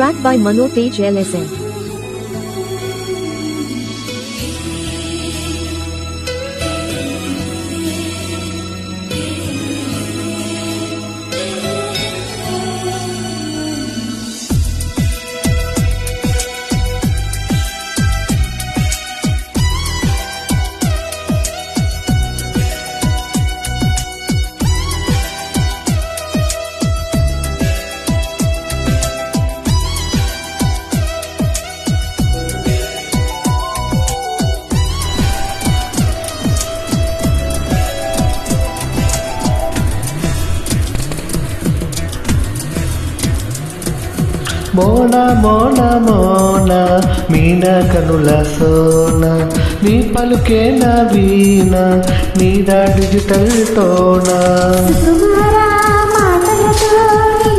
Track by Manotej LSN. మోన మోన మోన మీన కనుల సోన నీ పలుకే నా వీణ నీదా డిజిటల్ టోనా సుకుమారా మాటలతో నీ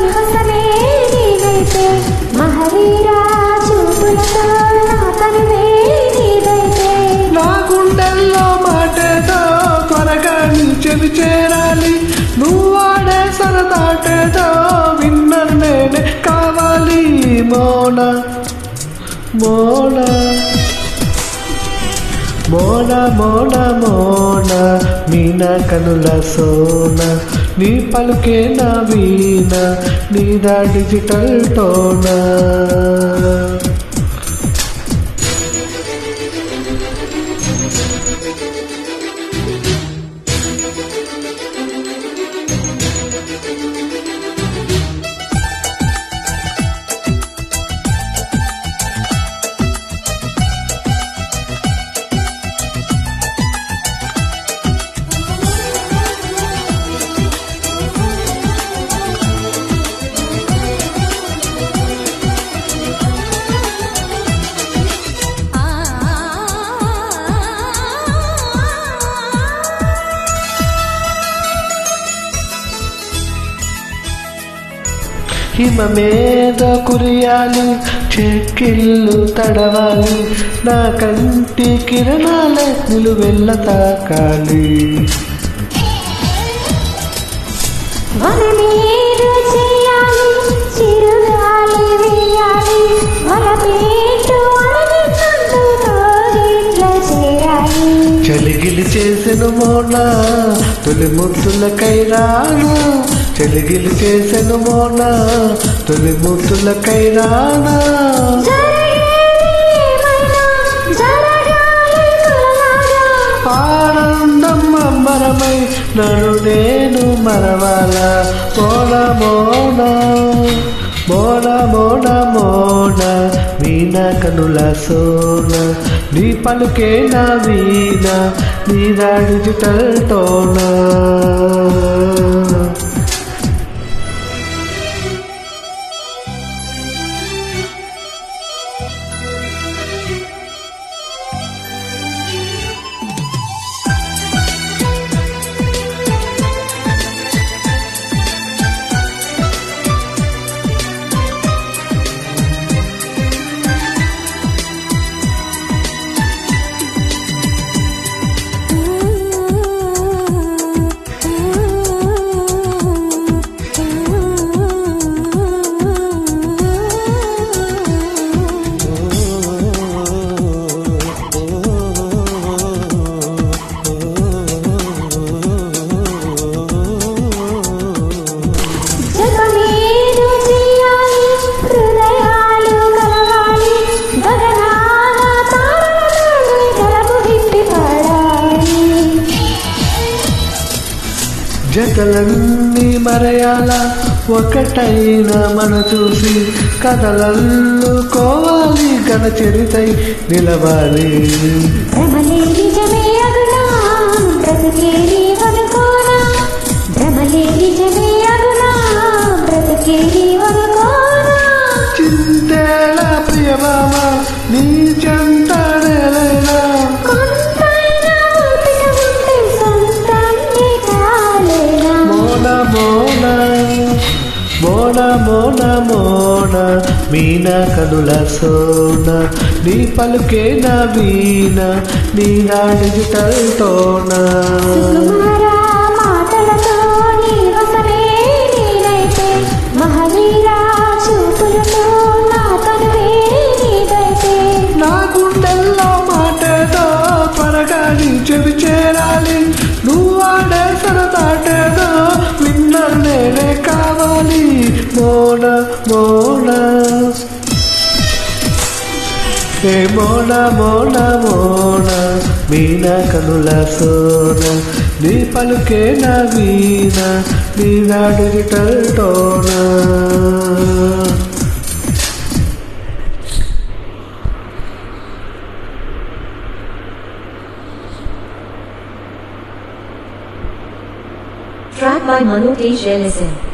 నా గుండెల్లో మాటేదో త్వరగా నీ చెవి చేరాలి. నువ్వు సరదాటేదో మోనా మోనా మోన మోన మోన మీన కనుల సోన నీ పలుకే నా వీణ నీదా డిజిటల్ టోనా. హిమమేద కురియాలి చెక్కిళ్ళు తడవాలి నా కంటి కిరణాల నిలువెల్ల తాకాలి. చలిగిలి చేసిన మోన తొలి ముద్దుల కైరానా చెలిగిలు చేసెను మోనా తొలి మూతుల కైరానా. ఆనందం అంబరమై నన్ను నేను మరవాల. మోన మోన మోన మోన మోన వీణ కనుల సోన. నీ పలుకే నా వీణ నీ డిజిటల్ టోనా జతలన్నీ మరయాల ఒకటైన మన చూసి కథలల్లు కోవాలి ఘన చరితై నిలవాలి. మోన మోన మీన కనుల సోన నీ పలుకే నా వీణ నీ నా Mona, monas. Hey Mona, Mona, monas. మీన కనుల సోన నీ పలుకే na వీణ నీ నా డిజిటల్ టోనా Track by Manu T. LSM.